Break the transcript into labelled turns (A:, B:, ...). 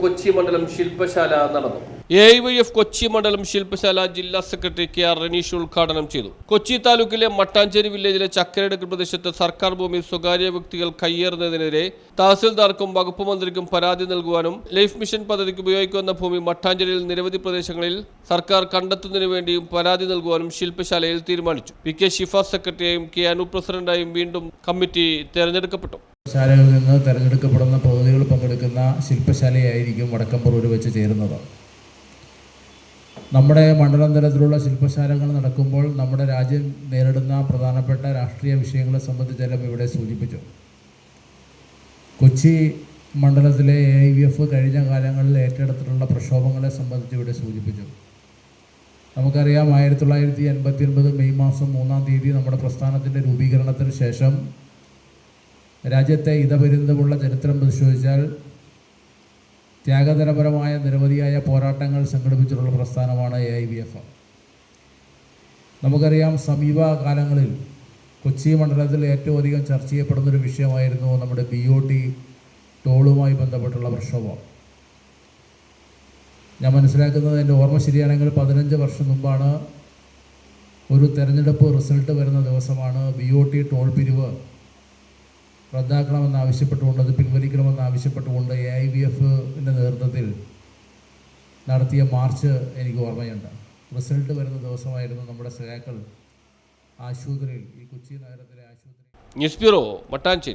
A: Kochi മണ്ഡലം ശില്പശാല നടന്നു. ജില്ലാ സെക്രട്ടറി കെ ആർ റനീഷ് ഉദ്ഘാടനം ചെയ്തു. കൊച്ചി താലൂക്കിലെ മട്ടാഞ്ചേരി വില്ലേജിലെ ചക്കരടുക്ക് പ്രദേശത്ത് സർക്കാർ ഭൂമി സ്വകാര്യ വ്യക്തികൾ കയ്യേറുന്നതിനെതിരെ തഹസിൽദാർക്കും വകുപ്പ് മന്ത്രിക്കും പരാതി നൽകുവാനും ലൈഫ് മിഷൻ പദ്ധതിക്ക് ഉപയോഗിക്കുന്ന ഭൂമി മട്ടാഞ്ചേരിയിൽ നിരവധി പ്രദേശങ്ങളിൽ സർക്കാർ കണ്ടെത്തുന്നതിനു വേണ്ടിയും പരാതി നൽകുവാനും ശില്പശാലയിൽ തീരുമാനിച്ചു. പി കെ ഷിഫ സെക്രട്ടറിയായും കെ അനു പ്രസിഡന്റായും വീണ്ടും കമ്മിറ്റി തെരഞ്ഞെടുക്കപ്പെട്ടു.
B: ശാലകളിൽ നിന്ന് തിരഞ്ഞെടുക്കപ്പെടുന്ന പ്രതിനിധികൾ പങ്കെടുക്കുന്ന ശില്പശാലയായിരിക്കും വടക്കമ്പറൂർ വെച്ച് ചേരുന്നത്. നമ്മുടെ മണ്ഡലം തലത്തിലുള്ള ശില്പശാലകൾ നടക്കുമ്പോൾ നമ്മുടെ രാജ്യം നേരിടുന്ന പ്രധാനപ്പെട്ട രാഷ്ട്രീയ വിഷയങ്ങളെ സംബന്ധിച്ചെല്ലാം ഇവിടെ സൂചിപ്പിച്ചു. കൊച്ചി മണ്ഡലത്തിലെ എ ഐ വി എഫ് കഴിഞ്ഞ കാലങ്ങളിൽ ഏറ്റെടുത്തിട്ടുള്ള പ്രക്ഷോഭങ്ങളെ സംബന്ധിച്ച് ഇവിടെ സൂചിപ്പിച്ചു. നമുക്കറിയാം ആയിരത്തി തൊള്ളായിരത്തി എൺപത്തി ഒൻപത് മെയ് മാസം മൂന്നാം തീയതി നമ്മുടെ പ്രസ്ഥാനത്തിന്റെ രൂപീകരണത്തിന് ശേഷം രാജ്യത്തെ ഇതപര്യന്തമുള്ള ചരിത്രം പരിശോധിച്ചാൽ ത്യാഗതരപരമായ നിരവധിയായ പോരാട്ടങ്ങൾ സംഘടിപ്പിച്ചിട്ടുള്ള പ്രസ്ഥാനമാണ് എ ഐ വി എഫ് നമുക്കറിയാം സമീപ കാലങ്ങളിൽ കൊച്ചി മണ്ഡലത്തിൽ ഏറ്റവും അധികം ചർച്ച ചെയ്യപ്പെടുന്നൊരു വിഷയമായിരുന്നു നമ്മുടെ ബി ഒ ടി ടോളുമായി ബന്ധപ്പെട്ടുള്ള പ്രക്ഷോഭം. ഞാൻ മനസ്സിലാക്കുന്നത് എന്റെ ഓർമ്മ ശരിയാണെങ്കിൽ പതിനഞ്ച് വർഷം മുമ്പാണ് ഒരു തെരഞ്ഞെടുപ്പ് റിസൾട്ട് വരുന്ന ദിവസമാണ് ബി ഒ ടി ടോൾ പിരിവ്. റദ്ദാക്കണമെന്ന് ആവശ്യപ്പെട്ടുകൊണ്ട് അത് പിൻവലിക്കണമെന്ന് ആവശ്യപ്പെട്ടുകൊണ്ട് എ ഐ വി എഫിന്റെ നേതൃത്വത്തിൽ നടത്തിയ മാർച്ച് എനിക്ക് ഓർമ്മയുണ്ട്. റിസൾട്ട് വരുന്ന ദിവസമായിരുന്നു നമ്മുടെ സഖാക്കൾ ആശുപത്രിയിൽ ഈ കൊച്ചി നഗരത്തിലെ ആശുപത്രി.
A: News bureau Mattancherry